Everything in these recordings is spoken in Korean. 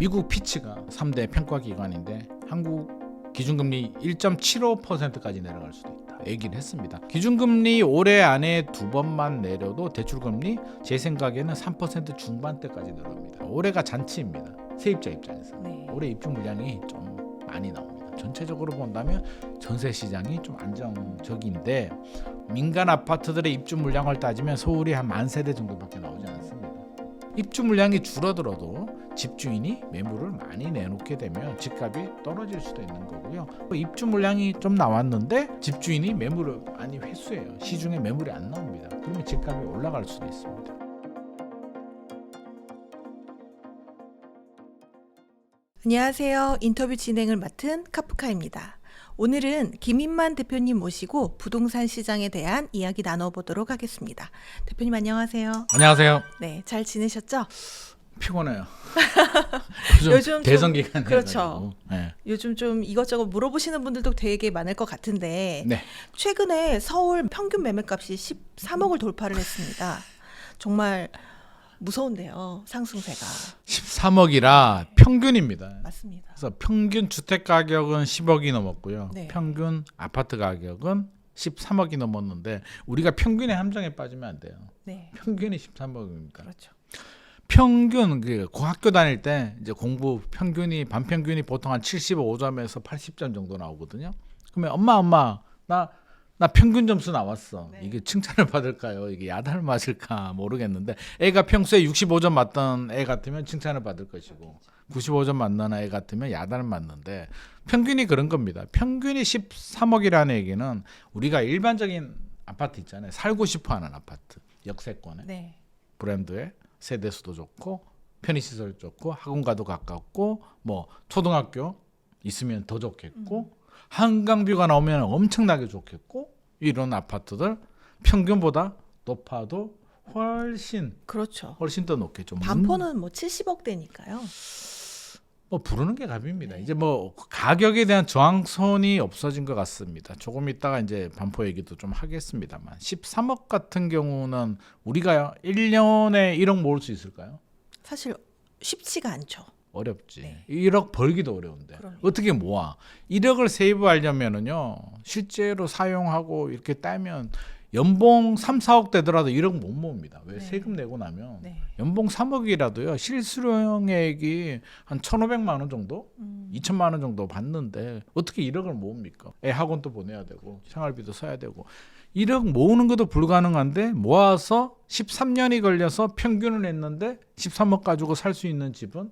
미국 피치가 3대 평가 기관인데 한국 기준금리 1.75%까지 내려갈 수도 있다. 얘기를 했습니다. 기준금리 올해 안에 두 번만 내려도 대출금리 제 생각에는 3% 중반대까지 내려옵니다. 올해가 잔치입니다. 세입자 입장에서 네. 올해 입주 물량이 좀 많이 나옵니다. 전체적으로 본다면 전세 시장이 좀 안정적인데 민간 아파트들의 입주 물량을 따지면 서울이 한 만 세대 정도밖에 나오지 않습니다. 입주 물량이 줄어들어도 집주인이 매물을 많이 내놓게 되면 집값이 떨어질 수도 있는 거고요. 뭐 입주 물량이 좀 나왔는데 집주인이 매물을 많이 회수해요. 시중에 매물이 안 나옵니다. 그러면 집값이 올라갈 수도 있습니다. 안녕하세요. 인터뷰 진행을 맡은 카프카입니다. 오늘은 김인만 대표님 모시고 부동산 시장에 대한 이야기 나눠보도록 하겠습니다. 대표님 안녕하세요. 안녕하세요. 네, 잘 지내셨죠? 피곤해요. 요즘, 요즘 좀- 대선 기간 그렇죠. 네. 요즘 좀 이것저것 물어보시는 분들도 되게 많을 것 같은데 네. 최근에 서울 평균 매매값이 13억을 돌파를 했습니다. 정말 무서운데요. 상승세가. 13억이라 평균입니다. 맞습니다. 그래서 평균 주택 가격은 10억이 넘었고요. 네. 평균 아파트 가격은 13억이 넘었는데 우리가 평균의 함정에 빠지면 안 돼요. 네. 평균이 13억입니까? 그렇죠. 평균 그 고학교 다닐 때 이제 공부 평균이 반 평균이 보통 한 75점에서 80점 정도 나오거든요. 그러면 엄마 엄마 나 나 평균 점수 나왔어. 네. 이게 칭찬을 받을까요? 이게 야단을 맞을까 모르겠는데 애가 평소에 65점 맞던 애 같으면 칭찬을 받을 것이고 95점 맞는 애 같으면 야단을 맞는데 평균이 그런 겁니다. 평균이 13억이라는 얘기는 우리가 일반적인 아파트 있잖아요. 살고 싶어 하는 아파트 역세권에 네. 브랜드의 세대수도 좋고 편의시설 좋고 학원가도 가깝고 뭐 초등학교 있으면 더 좋겠고 한강뷰가 나오면 엄청나게 좋겠고 이런 아파트들 평균보다 높아도 훨씬 그렇죠. 훨씬 더 높겠죠. 문- 반포는 뭐 70억대니까요. 뭐 부르는 게 답입니다. 이제 뭐 가격에 대한 저항선이 없어진 것 같습니다. 조금 있다가 이제 반포 얘기도 좀 하겠습니다만 13억 같은 경우는 우리가 1년에 1억 모을 수 있을까요? 사실 쉽지가 않죠. 어렵지. 네. 1억 벌기도 어려운데 그럼요. 어떻게 모아? 1억을 세이브하려면은요 실제로 사용하고 이렇게 따면 연봉 3, 4억 되더라도 1억 못 모읍니다. 왜 네. 세금 내고 나면 네. 연봉 3억이라도요 실수령액이 한 1,500만 원 정도, 음. 2천만 원 정도 받는데 어떻게 1억을 모읍니까? 애 학원도 보내야 되고 생활비도 써야 되고 1억 모으는 것도 불가능한데 모아서 13년이 걸려서 평균을 냈는데 13억 가지고 살 수 있는 집은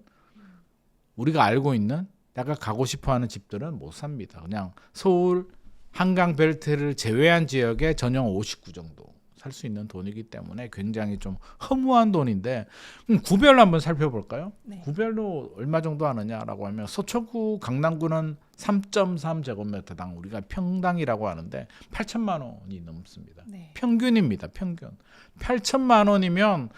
우리가 알고 있는 내가 가고 싶어하는 집들은 못 삽니다. 그냥 서울 한강 벨트를 제외한 지역에 전용 59 정도 살 수 있는 돈이기 때문에 굉장히 좀 허무한 돈인데 구별로 한번 살펴볼까요? 네. 구별로 얼마 정도 하느냐라고 하면 서초구 강남구는 3.3 제곱미터당 우리가 평당이라고 하는데 8천만 원이 넘습니다. 네. 평균입니다. 평균. 8천만 원이면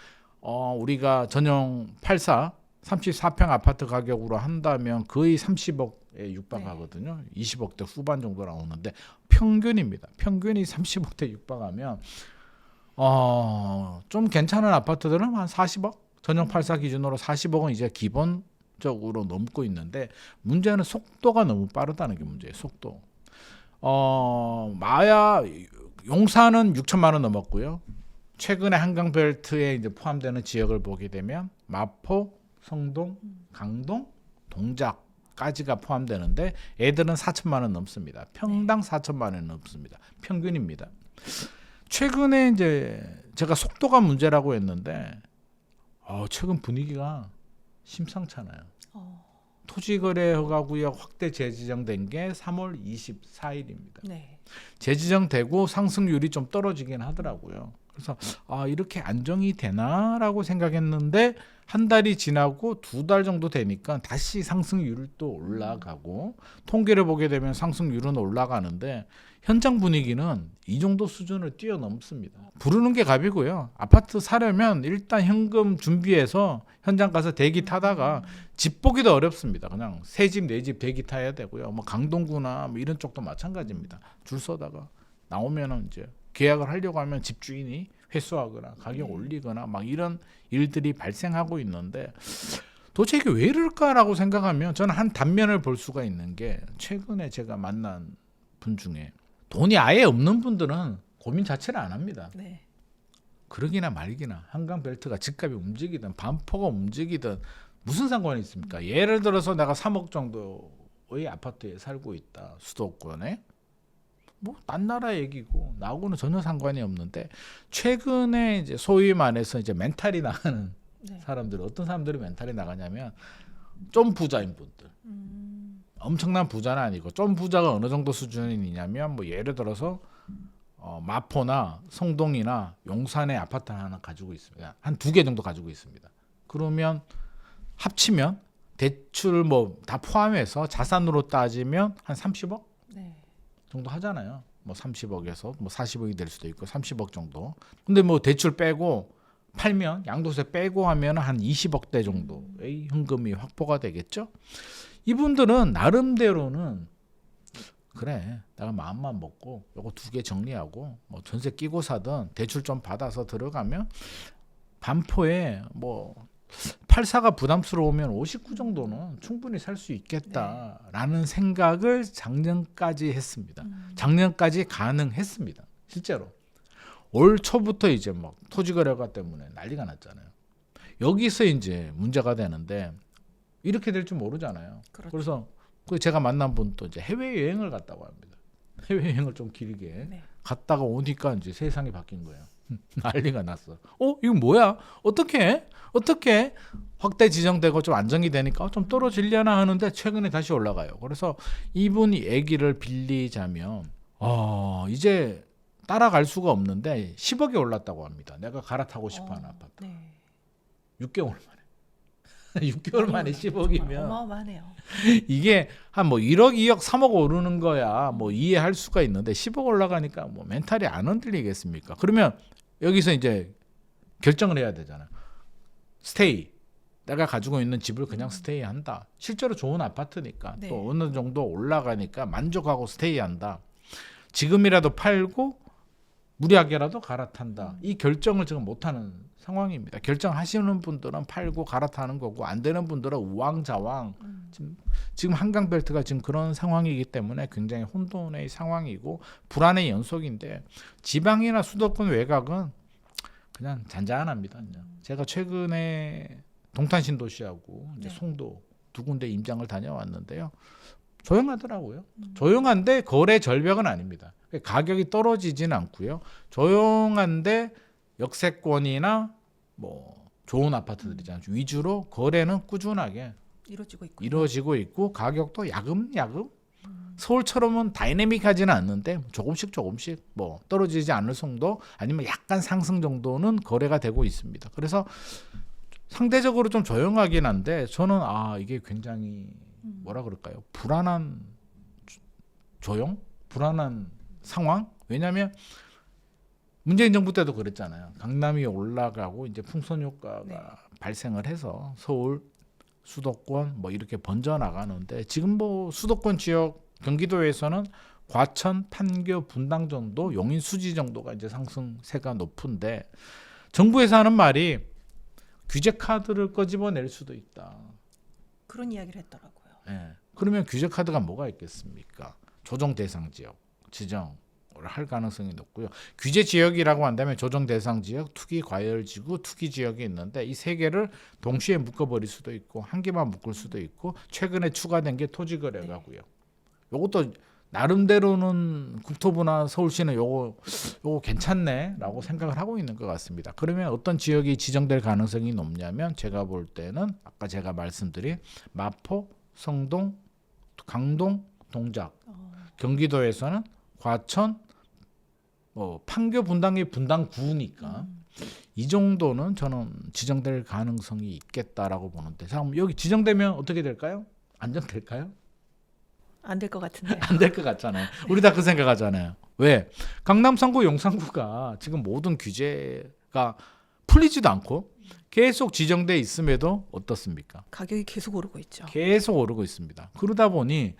어 우리가 전용 84 34평 아파트 가격으로 한다면 거의 30억에 육박하거든요. 20억대 후반 정도 나오는데 평균입니다. 평균이 30억대 육박하면 어 좀 괜찮은 아파트들은 한 40억 전용 84 기준으로 40억은 이제 기본적으로 넘고 있는데 문제는 속도가 너무 빠르다는 게 문제예요. 속도. 어 마야 용산은 6천만 원 넘었고요. 최근에 한강 벨트에 이제 포함되는 지역을 보게 되면 마포, 성동, 강동, 동작 까지가 포함되는데 애들은 4천만 원 넘습니다. 평당 4천만 원 넘습니다. 평균입니다. 최근에 이제 제가 속도가 문제라고 했는데 어, 최근 분위기가 심상찮아요. 어, 토지거래 허가구역 확대 재지정된 게 3월 24일입니다. 네. 재지정되고 상승률이 좀 떨어지긴 하더라고요. 그래서 아 이렇게 안정이 되나라고 생각했는데 한 달이 지나고 두 달 정도 되니까 다시 상승률이 또 올라가고 통계를 보게 되면 상승률은 올라가는데 현장 분위기는 이 정도 수준을 뛰어넘습니다. 부르는 게 갑이고요. 아파트 사려면 일단 현금 준비해서 현장 가서 대기 타다가 집 보기도 어렵습니다. 그냥 새집내집 대기 타야 되고요. 뭐 강동구나 뭐 이런 쪽도 마찬가지입니다. 줄 서다가 나오면은 이제 계약을 하려고 하면 집주인이 회수하거나 가격 네. 올리거나 막 이런 일들이 발생하고 있는데 도대체 이게 왜 이럴까라고 생각하면 저는 한 단면을 볼 수가 있는 게 최근에 제가 만난 분 중에 돈이 아예 없는 분들은 고민 자체를 안 합니다. 네. 그러기나 말기나 한강 벨트가 집값이 움직이든 반포가 움직이든 무슨 상관이 있습니까? 예를 들어서 내가 3억 정도의 아파트에 살고 있다 수도권에 뭐 딴 나라 얘기고 나하고는 전혀 상관이 없는데 최근에 이제 소위 말해서 이제 멘탈이 나가는 네. 사람들 어떤 사람들이 멘탈이 나가냐면 좀 부자인 분들 음, 엄청난 부자는 아니고 좀 부자가 어느 정도 수준이냐면 뭐 예를 들어서 어, 마포나 성동이나 용산에 아파트 하나 가지고 있습니다. 한 두 개 정도 가지고 있습니다. 그러면 합치면 대출 뭐 다 포함해서 자산으로 따지면 한 30억 네. 정도 하잖아요. 뭐 30억에서 뭐 40억이 될 수도 있고 30억 정도. 근데 뭐 대출 빼고 팔면 양도세 빼고 하면 한 20억대 정도의 현금이 확보가 되겠죠. 이분들은 나름대로는 그래 내가 마음만 먹고 요거 두 개 정리하고 뭐 전세 끼고 사든 대출 좀 받아서 들어가면 반포에 뭐 84가 부담스러우면 59 정도는 충분히 살 수 있겠다라는 생각을 작년까지 했습니다. 음, 작년까지 가능했습니다. 실제로 올 초부터 이제 막 토지 거래가 때문에 난리가 났잖아요. 여기서 이제 문제가 되는데 이렇게 될 줄 모르잖아요. 그렇죠. 그래서 그 제가 만난 분도 이제 해외 여행을 갔다고 합니다. 해외 여행을 좀 길게 네. 갔다가 오니까 이제 세상이 바뀐 거예요. 난리가 났어. 어, 이거 뭐야? 어떻게? 어떻게? 확대 지정되고 좀 안정이 되니까 어, 좀 떨어지려나 하는데 최근에 다시 올라가요. 그래서 이분이 얘기를 빌리자면 어, 이제 따라갈 수가 없는데 10억이 올랐다고 합니다. 내가 갈아타고 싶어하는 어, 아파트. 네. 6개월 만에. 6개월 만에 정말 10억이면 어마어마하네요. 이게 한 뭐 1억, 2억, 3억 오르는 거야 뭐 이해할 수가 있는데 10억 올라가니까 뭐 멘탈이 안 흔들리겠습니까? 그러면 여기서 이제 결정을 해야 되잖아. 스테이. 내가 가지고 있는 집을 그냥 스테이 한다. 실제로 좋은 아파트니까 네. 또 어느 정도 올라가니까 만족하고 스테이 한다. 지금이라도 팔고 무리하게라도 갈아탄다. 이 결정을 지금 못하는 상황입니다. 결정하시는 분들은 팔고 갈아타는 거고 안 되는 분들은 우왕좌왕 음, 지금 지금 한강 벨트가 지금 그런 상황이기 때문에 굉장히 혼돈의 상황이고 불안의 연속인데 지방이나 수도권 외곽은 그냥 잔잔합니다. 그냥. 제가 최근에 동탄신도시하고 이제 네. 송도 두 군데 임장을 다녀왔는데요. 조용하더라고요. 조용한데 거래 절벽은 아닙니다. 가격이 떨어지진 않고요. 조용한데 역세권이나 뭐 좋은 아파트들이잖아요. 위주로 거래는 꾸준하게 이루어지고 있고. 이루어지고 있고 가격도 야금야금 서울처럼은 다이내믹하지는 않는데 조금씩 조금씩 뭐 떨어지지 않을 정도 아니면 약간 상승 정도는 거래가 되고 있습니다. 그래서 상대적으로 좀 조용하긴 한데 저는 아 이게 굉장히 음. 뭐라 그럴까요? 불안한 조- 조용? 불안한 상황? 왜냐하면 문재인 정부 때도 그랬잖아요. 강남이 올라가고 이제 풍선 효과가 네. 발생을 해서 서울 수도권 뭐 이렇게 번져 나가는데 지금 뭐 수도권 지역 경기도에서는 과천, 판교, 분당 정도, 용인, 수지 정도가 이제 상승세가 높은데 정부에서 하는 말이 규제 카드를 꺼집어낼 수도 있다. 그런 이야기를 했더라고요. 예. 그러면 규제 카드가 뭐가 있겠습니까? 조정 대상 지역 지정을 할 가능성이 높고요. 규제 지역이라고 한다면 조정 대상 지역, 투기 과열 지구, 투기 지역이 있는데 이 세 개를 동시에 묶어 버릴 수도 있고 한 개만 묶을 수도 있고 최근에 추가된 게 토지 거래가고요. 요것도 나름대로는 국토부나 서울시는 요거 요거 괜찮네라고 생각을 하고 있는 것 같습니다. 그러면 어떤 지역이 지정될 가능성이 높냐면 제가 볼 때는 아까 제가 말씀드린 마포, 성동, 강동, 동작, 어, 경기도에서는 과천, 뭐 판교 분당이 분당 구니까 음, 이 정도는 저는 지정될 가능성이 있겠다라고 보는데 자 그럼 여기 지정되면 어떻게 될까요? 안정될까요? 안 될 것 같은데. 안 될 것 같잖아요. 우리 다 그 생각하잖아요. 왜? 강남 상구 용산구가 지금 모든 규제가 풀리지도 않고 계속 지정돼 있음에도 어떻습니까? 가격이 계속 오르고 있죠. 계속 오르고 있습니다. 그러다 보니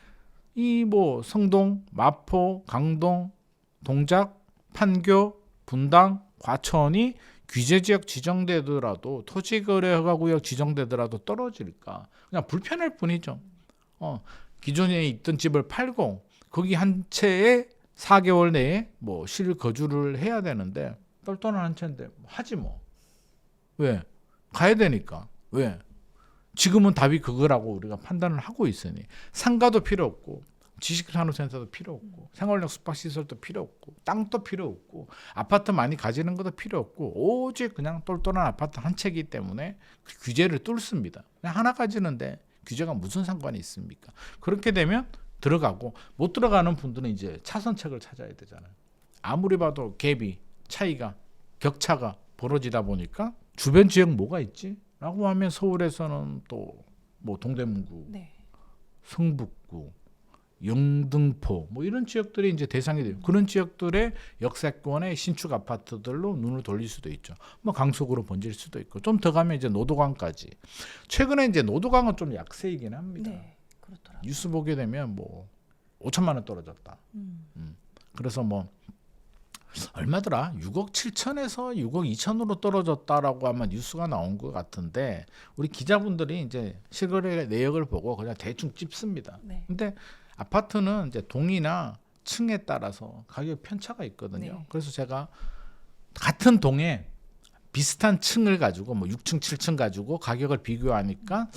이 뭐 성동, 마포, 강동, 동작, 판교, 분당, 과천이 규제 지역 지정되더라도 토지 거래 허가 구역 지정되더라도 떨어질까? 그냥 불편할 뿐이죠. 어, 기존에 있던 집을 팔고 거기 한 채에 4개월 내에 뭐 실거주를 해야 되는데 똘똘한 한 채인데 하지 뭐. 왜? 가야 되니까. 왜? 지금은 답이 그거라고 우리가 판단을 하고 있으니 상가도 필요 없고 지식산업센터도 필요 없고 생활력 숙박시설도 필요 없고 땅도 필요 없고 아파트 많이 가지는 것도 필요 없고 오직 그냥 똘똘한 아파트 한 채이기 때문에 그 규제를 뚫습니다. 그냥 하나 가지는데 규제가 무슨 상관이 있습니까? 그렇게 되면 들어가고 못 들어가는 분들은 이제 차선책을 찾아야 되잖아요. 아무리 봐도 갭이 차이가 격차가 벌어지다 보니까 주변 지역 뭐가 있지? 라고 하면 서울에서는 또 뭐 동대문구, 네. 성북구, 영등포 뭐 이런 지역들이 이제 대상이 돼요. 그런 지역들의 역세권의 신축 아파트들로 눈을 돌릴 수도 있죠. 뭐 강속으로 번질 수도 있고 좀 더 가면 이제 노도강까지. 최근에 이제 노도강은 좀 약세이긴 합니다. 네. 그렇더라고요. 뉴스 보게 되면 뭐 5천만 원 떨어졌다. 음. 그래서 뭐 얼마더라? 6억 7천에서 6억 2천으로 떨어졌다라고 아마 뉴스가 나온 것 같은데 우리 기자분들이 이제 실거래 내역을 보고 그냥 대충 찝습니다. 네. 근데 아파트는 이제 동이나 층에 따라서 가격 편차가 있거든요. 네. 그래서 제가 같은 동에 비슷한 층을 가지고 뭐 6층, 7층 가지고 가격을 비교하니까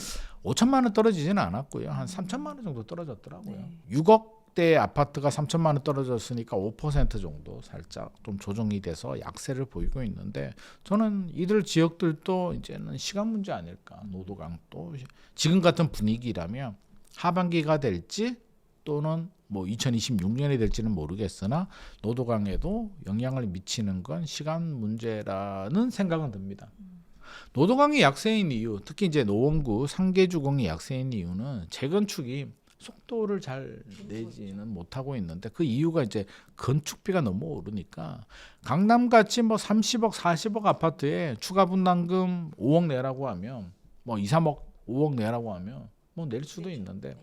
5천만 원 떨어지지는 않았고요. 한 3천만 원 정도 떨어졌더라고요. 네. 6억대 아파트가 3천만 원 떨어졌으니까 5% 정도 살짝 좀 조정이 돼서 약세를 보이고 있는데 저는 이들 지역들도 이제는 시간 문제 아닐까. 노도강 또 지금 같은 분위기라면 하반기가 될지 또는 뭐 2026년이 될지는 모르겠으나 노도강에도 영향을 미치는 건 시간 문제라는 생각은 듭니다. 노도강이 약세인 이유, 특히 이제 노원구 상계주공이 약세인 이유는 재건축이 속도를 잘 내지는 못하고 있는데 그 이유가 이제 건축비가 너무 오르니까 강남 같이 뭐 30억, 40억 아파트에 추가 분담금 5억 내라고 하면 뭐 2, 3억, 5억 내라고 하면 뭐 낼 수도 있는데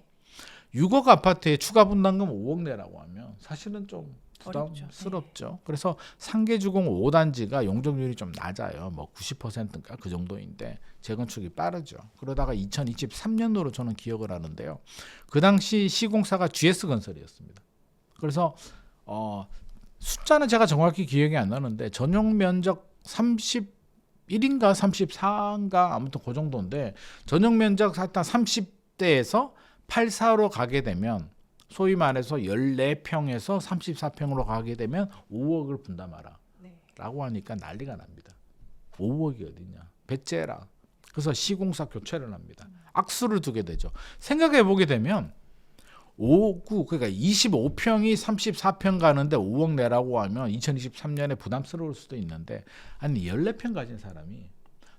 6억 아파트에 추가 분담금 5억 내라고 하면 사실은 좀. 부담스럽죠. 그래서 상계주공 5단지가 용적률이 좀 낮아요. 뭐 90%인가 그 정도인데 재건축이 빠르죠. 그러다가 2023년도로 저는 기억을 하는데요. 그 당시 시공사가 GS 건설이었습니다. 그래서 어 숫자는 제가 정확히 기억이 안 나는데 전용 면적 31인가 34인가 아무튼 그 정도인데 전용 면적 일단 30대에서 84로 가게 되면 소위 말해서 14평에서 34평으로 가게 되면 5억을 분담하라. 네. 라고 하니까 난리가 납니다. 5억이 어디냐? 배째라. 그래서 시공사 교체를 합니다. 악수를 두게 되죠. 생각해 보게 되면 5, 9 그러니까 25평이 34평 가는데 5억 내라고 하면 2023년에 부담스러울 수도 있는데 아니 14평 가진 사람이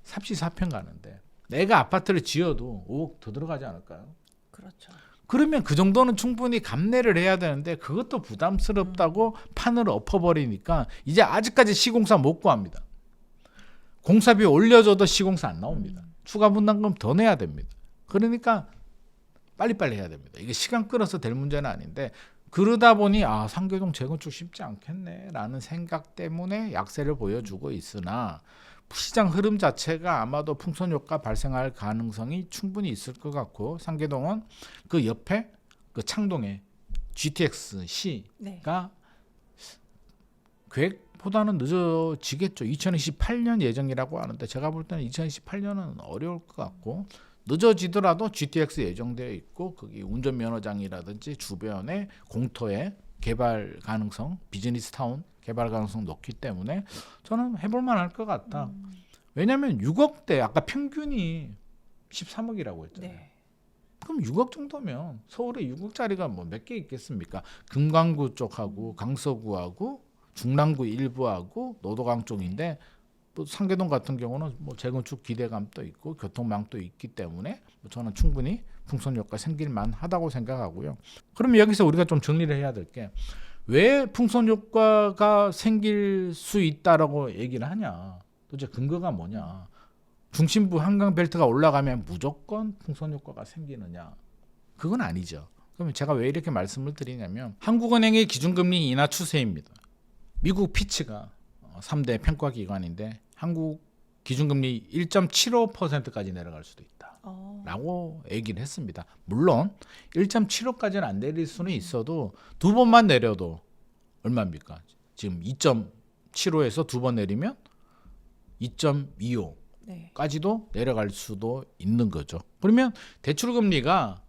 34평 가는데 내가 아파트를 지어도 5억 더 들어가지 않을까요? 그렇죠. 그러면 그 정도는 충분히 감내를 해야 되는데 그것도 부담스럽다고 판을 엎어버리니까 이제 아직까지 시공사 못 구합니다. 공사비 올려줘도 시공사 안 나옵니다. 추가 분담금 더 내야 됩니다. 그러니까 빨리빨리 해야 됩니다. 이게 시간 끌어서 될 문제는 아닌데 그러다 보니 아 상계동 재건축 쉽지 않겠네라는 생각 때문에 약세를 보여주고 있으나 시장 흐름 자체가 아마도 풍선 효과 발생할 가능성이 충분히 있을 것 같고 상계동은 그 옆에 그 창동에 GTX C가 네. 계획보다는 늦어지겠죠. 2028년 예정이라고 하는데 제가 볼 때는 2028년은 어려울 것 같고 늦어지더라도 GTX 예정되어 있고 거기 운전면허장이라든지 주변에 공터에 개발 가능성, 비즈니스 타운 개발 가능성 높기 때문에 저는 해볼 만할 것 같다. 왜냐하면 6억대 아까 평균이 13억이라고 했잖아요. 네. 그럼 6억 정도면 서울에 6억짜리가 뭐 몇 개 있겠습니까? 금강구 쪽하고 강서구하고 중랑구 일부하고 노도강 쪽인데 또 상계동 같은 경우는 뭐 재건축 기대감도 있고 교통망도 있기 때문에 뭐 저는 충분히 풍선 효과 생길 만하다고 생각하고요. 그럼 여기서 우리가 좀 정리를 해야 될 게 왜 풍선 효과가 생길 수 있다라고 얘기를 하냐? 도대체 근거가 뭐냐? 중심부 한강 벨트가 올라가면 무조건 풍선 효과가 생기느냐? 그건 아니죠. 그러면 제가 왜 이렇게 말씀을 드리냐면 한국은행의 기준금리 인하 추세입니다. 미국 피치가 어, 3대 평가 기관인데 한국 기준금리 1.75%까지 내려갈 수도 있다. 어. 라고 얘기를 했습니다. 물론 1.75까지는 안 내릴 수는 있어도 두 번만 내려도 얼마입니까? 지금 2.75에서 두 번 내리면 2.25 네. 까지도 내려갈 수도 있는 거죠. 그러면 대출 금리가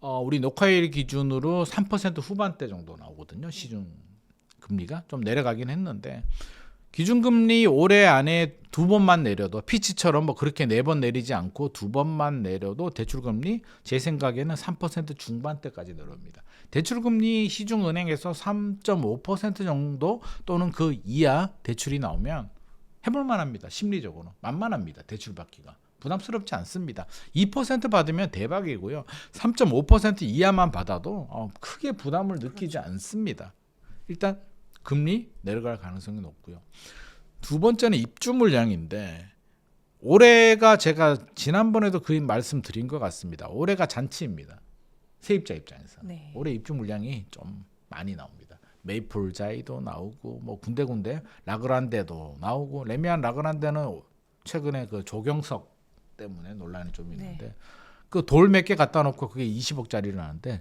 어, 우리 녹화일 기준으로 3% 후반대 정도 나오거든요. 시중 금리가 좀 내려가긴 했는데 기준 금리 올해 안에 두 번만 내려도 피치처럼 뭐 그렇게 네 번 내리지 않고 두 번만 내려도 대출 금리 제 생각에는 3% 중반대까지 내려옵니다. 대출 금리 시중 은행에서 3.5% 정도 또는 그 이하 대출이 나오면 해볼 만합니다. 심리적으로 만만합니다. 대출 받기가 부담스럽지 않습니다. 2% 받으면 대박이고요. 3.5% 이하만 받아도 어, 크게 부담을 느끼지 않습니다. 일단 금리 내려갈 가능성이 높고요. 두 번째는 입주 물량인데 올해가 제가 지난번에도 그 말씀 드린 것 같습니다. 올해가 잔치입니다. 세입자 입장에서 네. 올해 입주 물량이 좀 많이 나옵니다. 메이플자이도 나오고 뭐 군데군데 라그란데도 나오고 레미안 라그란데는 최근에 그 조경석 때문에 논란이 좀 있는데 그 돌 몇 개 갖다 놓고 그게 20억짜리라는데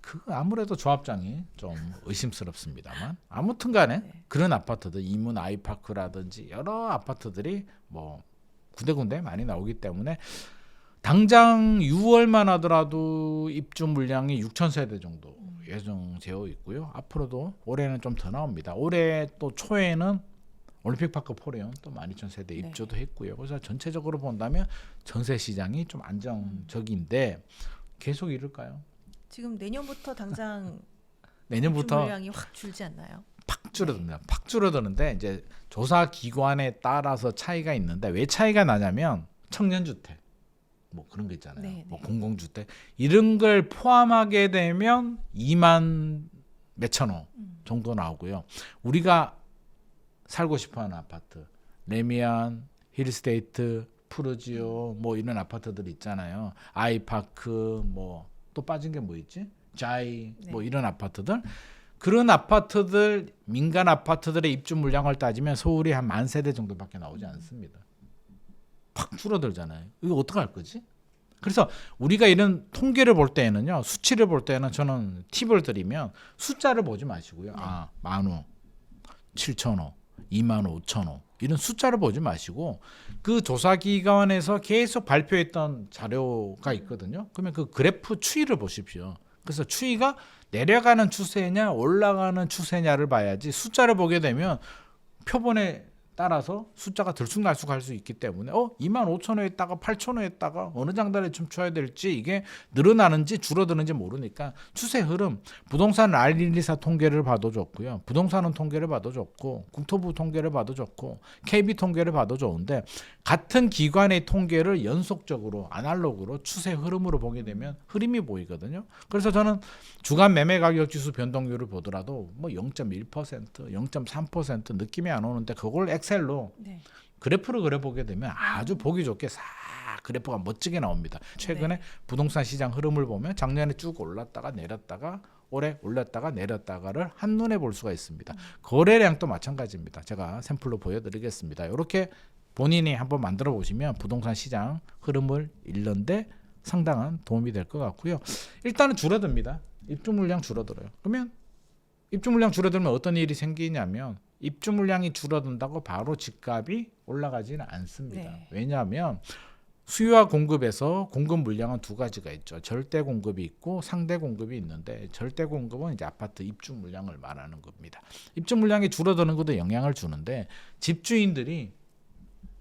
그 아무래도 조합장이 좀 의심스럽습니다만 아무튼 간에 네. 그런 아파트들 이문 아이파크라든지 여러 아파트들이 뭐 군데군데 많이 나오기 때문에 당장 6월만 하더라도 입주 물량이 6천 세대 정도 예정되어 있고요. 앞으로도 올해는 좀 더 나옵니다. 올해 또 초에는 올림픽파크 포레온 또 12,000 세대 네. 입주도 했고요. 그래서 전체적으로 본다면 전세 시장이 좀 안정적인데 계속 이럴까요? 지금 내년부터 당장 내년부터 물량이 확 줄지 않나요? 팍 줄어듭니다. 팍 줄어드는데 이제 조사 기관에 따라서 차이가 있는데 왜 차이가 나냐면 청년 주택 뭐 그런 거 있잖아요. 네, 뭐 네. 공공주택 이런 걸 포함하게 되면 2만 몇천 호 음. 정도 나오고요. 우리가 살고 싶어하는 아파트 레미안, 힐스테이트, 푸르지오 뭐 이런 아파트들 있잖아요. 아이파크 뭐 또 빠진 게 뭐 있지? 자이 네. 뭐 이런 아파트들 그런 아파트들 민간 아파트들의 입주 물량을 따지면 서울이 한 만 세대 정도밖에 나오지 않습니다. 팍 줄어들잖아요. 이거 어떻게 할 거지? 그래서 우리가 이런 통계를 볼 때에는요, 수치를 볼 때는 저는 팁을 드리면 숫자를 보지 마시고요. 네. 아, 만 원, 칠천 원, 2만 5천 호 이런 숫자를 보지 마시고 그 조사 기관에서 계속 발표했던 자료가 있거든요. 그러면 그 그래프 추이를 보십시오. 그래서 추이가 내려가는 추세냐 올라가는 추세냐를 봐야지 숫자를 보게 되면 표본에 따라서 숫자가 들쑥날쑥 할 수 있기 때문에 어 2만 5천 호에다가 8천 호에다가 어느 장단에 춤춰야 될지 이게 늘어나는지 줄어드는지 모르니까 추세 흐름 부동산 R124 통계를 봐도 좋고요. 부동산은 통계를 봐도 좋고 국토부 통계를 봐도 좋고 KB 통계를 봐도 좋은데 같은 기관의 통계를 연속적으로 아날로그로 추세 흐름으로 보게 되면 흐름이 보이거든요. 그래서 저는 주간 매매 가격 지수 변동률을 보더라도 뭐 0.1% 0.3% 느낌이 안 오는데 그걸 엑셀로 네. 그래프를 그려보게 되면 아주 보기 좋게 싹 그래프가 멋지게 나옵니다. 최근에 부동산 시장 흐름을 보면 작년에 쭉 올랐다가 내렸다가 올해 올랐다가 내렸다가를 한눈에 볼 수가 있습니다. 거래량도 마찬가지입니다. 제가 샘플로 보여드리겠습니다. 이렇게 본인이 한번 만들어 보시면 부동산 시장 흐름을 읽는데 상당한 도움이 될 것 같고요. 일단은 줄어듭니다. 입주 물량 줄어들어요. 그러면 입주 물량 줄어들면 어떤 일이 생기냐면 입주 물량이 줄어든다고 바로 집값이 올라가지는 않습니다. 네. 왜냐하면 수요와 공급에서 공급 물량은 두 가지가 있죠. 절대 공급이 있고 상대 공급이 있는데 절대 공급은 이제 아파트 입주 물량을 말하는 겁니다. 입주 물량이 줄어드는 것도 영향을 주는데 집주인들이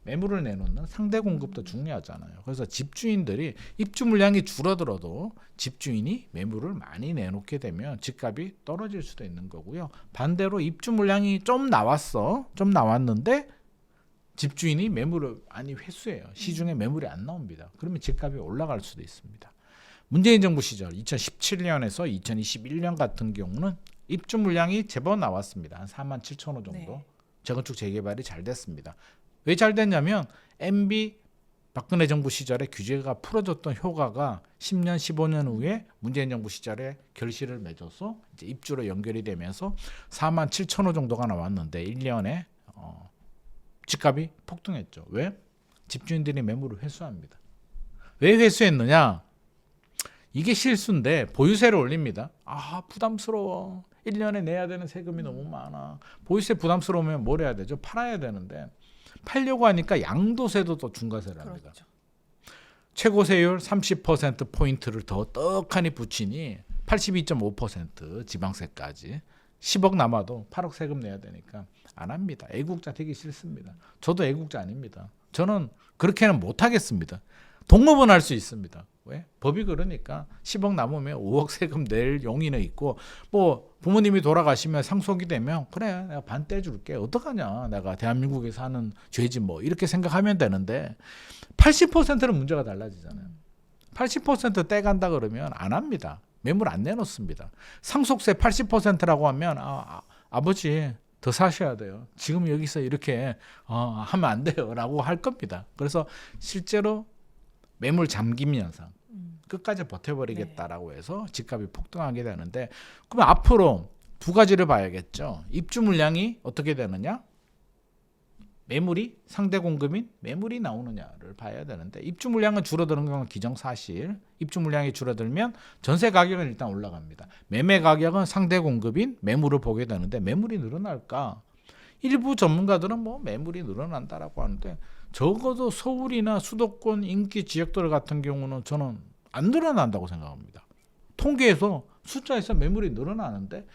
매물을 내놓는 상대 공급도 중요하잖아요. 그래서 집주인들이 입주 물량이 줄어들어도 집주인이 매물을 많이 내놓게 되면 집값이 떨어질 수도 있는 거고요. 반대로 입주 물량이 좀 나왔어. 좀 나왔는데 집주인이 매물을 많이 회수해요. 시중에 매물이 안 나옵니다. 그러면 집값이 올라갈 수도 있습니다. 문재인 정부 시절 2017년에서 2021년 같은 경우는 입주 물량이 제법 나왔습니다. 한 4만 7천 호 정도. 네. 재건축 재개발이 잘 됐습니다. 왜 잘 됐냐면 MB 박근혜 정부 시절에 규제가 풀어졌던 효과가 10년, 15년 후에 문재인 정부 시절에 결실을 맺어서 이제 입주로 연결이 되면서 4만 7천 호 정도가 나왔는데 1년에 어, 집값이 폭등했죠. 왜? 집주인들이 매물을 회수합니다. 왜 회수했느냐? 이게 실수인데 보유세를 올립니다. 아 부담스러워. 1년에 내야 되는 세금이 너무 많아. 보유세 부담스러우면 뭘 해야 되죠? 팔아야 되는데 팔려고 하니까 양도세도 또 중과세를 합니다. 그렇죠. 최고세율 30% 포인트를 더 떡하니 붙이니 82.5% 지방세까지 10억 남아도 8억 세금 내야 되니까 안 합니다. 애국자 되기 싫습니다. 저도 애국자 아닙니다. 저는 그렇게는 못 하겠습니다. 동업은 할 수 있습니다. 왜? 법이 그러니까 10억 남으면 5억 세금 낼 용의는 있고 뭐 부모님이 돌아가시면 상속이 되면 그래 내가 반 떼줄게 어떡하냐 내가 대한민국에 사는 죄지 뭐 이렇게 생각하면 되는데 80%는 문제가 달라지잖아요. 80% 떼간다 그러면 안 합니다. 매물 안 내놓습니다. 상속세 80%라고 하면 아, 아, 버지더 사셔야 돼요. 지금 여기서 이렇게 어, 하면 안 돼요 라고 할 겁니다. 그래서 실제로 매물 잠김 현상 음. 끝까지 버텨버리겠다라고 해서 집값이 폭등하게 되는데 그러면 앞으로 두 가지를 봐야겠죠. 입주 물량이 어떻게 되느냐? 매물이 상대 공급인 매물이 나오느냐를 봐야 되는데 입주 물량은 줄어드는 건 기정사실. 입주 물량이 줄어들면 전세 가격은 일단 올라갑니다. 매매 가격은 상대 공급인 매물을 보게 되는데 매물이 늘어날까? 일부 전문가들은 뭐 매물이 늘어난다라고 하는데 적어도 서울이나 수도권 인기 지역들 같은 경우는 저는 안 늘어난다고 생각합니다. 통계에서 숫자에서 매물이 늘어나는데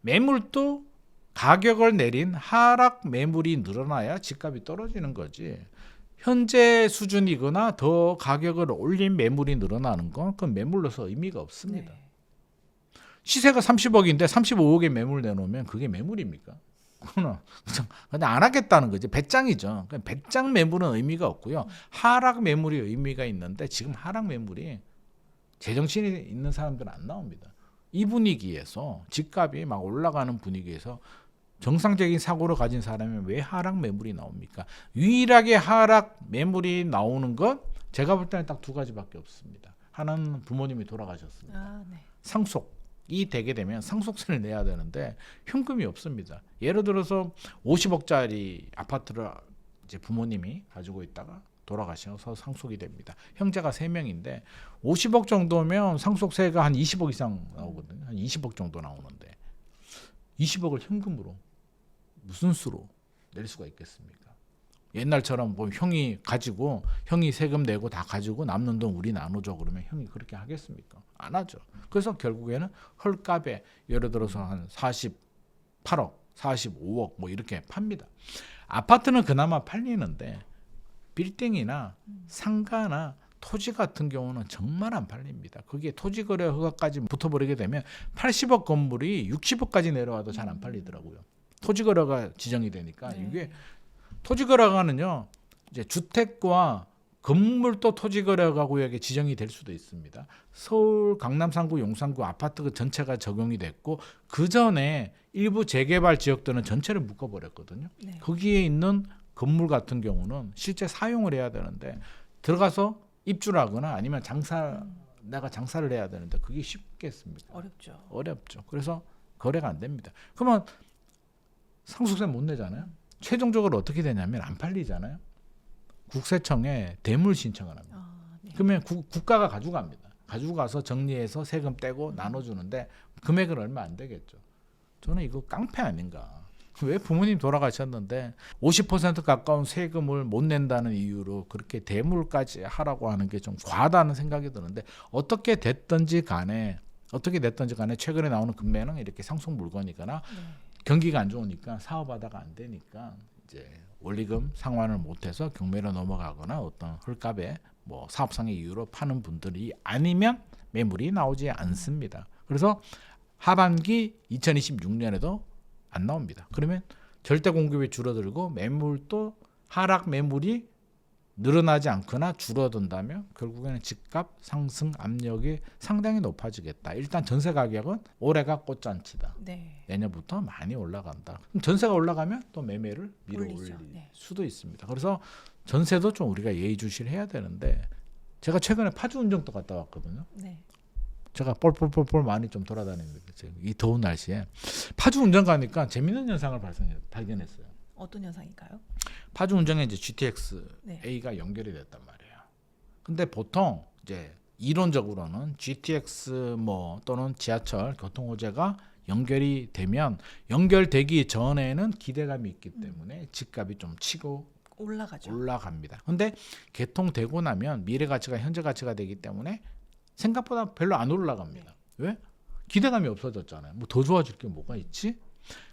매물도 가격을 내린 하락 매물이 늘어나야 집값이 떨어지는 거지. 현재 수준이거나 더 가격을 올린 매물이 늘어나는 건 그건 매물로서 의미가 없습니다. 네. 시세가 30억인데 35억에 매물 내놓으면 그게 매물입니까? 그냥 그냥 안 하겠다는 거지. 배짱이죠. 그냥 배짱 매물은 의미가 없고요. 하락 매물이 의미가 있는데 지금 하락 매물이 제정신이 있는 사람들은 안 나옵니다. 이 분위기에서 집값이 막 올라가는 분위기에서 정상적인 사고를 가진 사람이 왜 하락 매물이 나옵니까? 유일하게 하락 매물이 나오는 건 제가 볼 때는 딱 두 가지밖에 없습니다. 하나는 부모님이 돌아가셨습니다. 아, 네. 상속 이 되게 되면 상속세를 내야 되는데 현금이 없습니다. 예를 들어서 50억짜리 아파트를 이제 부모님이 가지고 있다가 돌아가셔서 상속이 됩니다. 형제가 3명인데 50억 정도면 상속세가 한 20억 이상 나오거든요. 한 20억 정도 나오는데 20억을 현금으로 무슨 수로 낼 수가 있겠습니까? 옛날처럼 뭐 형이 가지고 형이 세금 내고 다 가지고 남는 돈 우리 나눠줘 그러면 형이 그렇게 하겠습니까? 안 하죠. 그래서 결국에는 헐값에 예를 들어서 한 48억, 45억 뭐 이렇게 팝니다. 아파트는 그나마 팔리는데 빌딩이나 상가나 토지 같은 경우는 정말 안 팔립니다. 그게 토지 거래 허가까지 붙어버리게 되면 80억 건물이 60억까지 내려와도 잘 안 팔리더라고요. 토지 거래가 지정이 되니까 네. 이게 토지 거래가는요 이제 주택과 건물도 토지 거래가 구역에 지정이 될 수도 있습니다. 서울 강남 상구 용산구 아파트 그 전체가 적용이 됐고 그 전에 일부 재개발 지역들은 전체를 묶어버렸거든요. 네. 거기에 있는 건물 같은 경우는 실제 사용을 해야 되는데 들어가서 입주를 하거나 아니면 장사 내가 장사를 해야 되는데 그게 쉽겠습니까? 어렵죠. 어렵죠. 그래서 거래가 안 됩니다. 그러면 상속세 못 내잖아요. 최종적으로 어떻게 되냐면 안 팔리잖아요. 국세청에 대물 신청을 합니다. 아, 네. 그러면 구- 국가가 가져갑니다. 가지고 가서 정리해서 세금 떼고 나눠주는데 금액은 얼마 안 되겠죠. 저는 이거 깡패 아닌가. 왜 부모님 돌아가셨는데 50% 가까운 세금을 못 낸다는 이유로 그렇게 대물까지 하라고 하는 게 좀 과하다는 생각이 드는데 어떻게 됐든지 간에 어떻게 됐든지 간에 최근에 나오는 금매는 이렇게 상속 물건이거나 네. 경기가 안 좋으니까 사업하다가 안 되니까 이제 원리금 상환을 못해서 경매로 넘어가거나 어떤 헐값에 뭐 사업상의 이유로 파는 분들이 아니면 매물이 나오지 않습니다. 그래서 하반기 2026년에도 안 나옵니다. 그러면 절대 공급이 줄어들고 매물도 하락 매물이 늘어나지 않거나 줄어든다면 결국에는 집값 상승 압력이 상당히 높아지겠다. 일단 전세 가격은 올해가 꽃잔치다. 네. 내년부터 많이 올라간다. 그럼 전세가 올라가면 또 매매를 밀어. 올릴 네. 수도 있습니다. 그래서 전세도 좀 우리가 예의주시를 해야 되는데 제가 최근에 파주 운정도 갔다 왔거든요. 네. 제가 뻘뻘뻘뻘 많이 좀 돌아다니는데 지금 이 더운 날씨에 파주 운전 가니까 재밌는 현상을 발견했어요. 어떤 현상일까요? 파주 운정에 이제 GTX 네. A가 연결이 됐단 말이에요. 근데 보통 이제 이론적으로는 GTX 뭐 또는 지하철 교통 호재가 연결이 되면 연결되기 전에는 기대감이 있기 때문에 집값이 좀 치고 올라가죠. 올라갑니다. 근데 개통되고 나면 미래 가치가 현재 가치가 되기 때문에 생각보다 별로 안 올라갑니다. 왜? 기대감이 없어졌잖아요. 뭐 더 좋아질 게 뭐가 있지?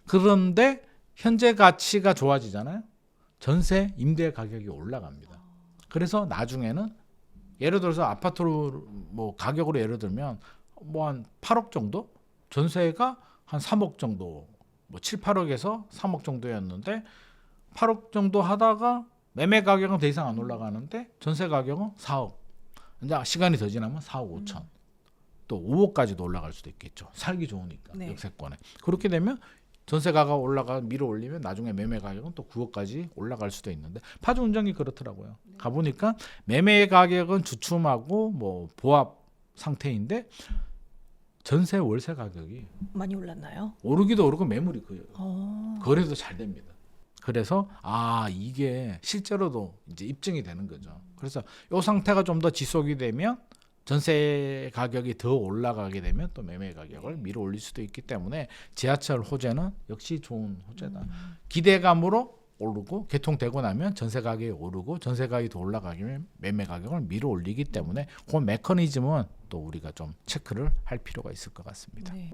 그런데 현재 가치가 좋아지잖아요. 전세 임대 가격이 올라갑니다. 그래서 나중에는 예를 들어서 아파트로 뭐 가격으로 예를 들면 뭐 한 8억 정도 전세가 한 3억 정도 뭐 7, 8억에서 3억 정도였는데 8억 정도 하다가 매매 가격은 더 이상 안 올라가는데 전세 가격은 4억. 이제 시간이 더 지나면 4억 5천. 또 5억까지도 올라갈 수도 있겠죠. 살기 좋으니까 네. 역세권에. 그렇게 되면 전세가가 올라가 밀어 올리면 나중에 매매 가격은 또 9억까지 올라갈 수도 있는데 파주 운정이 그렇더라고요. 가 보니까 매매 가격은 주춤하고 뭐 보합 상태인데 전세 월세 가격이 많이 올랐나요? 오르기도 오르고 매물이 그 어. 거래도 잘 됩니다. 그래서 아 이게 실제로도 이제 입증이 되는 거죠. 그래서 이 상태가 좀 더 지속이 되면 전세 가격이 더 올라가게 되면 또 매매 가격을 밀어 올릴 수도 있기 때문에 지하철 호재는 역시 좋은 호재다. 기대감으로 오르고 개통되고 나면 전세 가격이 오르고 전세 가격이 더 올라가면 매매 가격을 밀어 올리기 때문에 그 메커니즘은 또 우리가 좀 체크를 할 필요가 있을 것 같습니다. 네.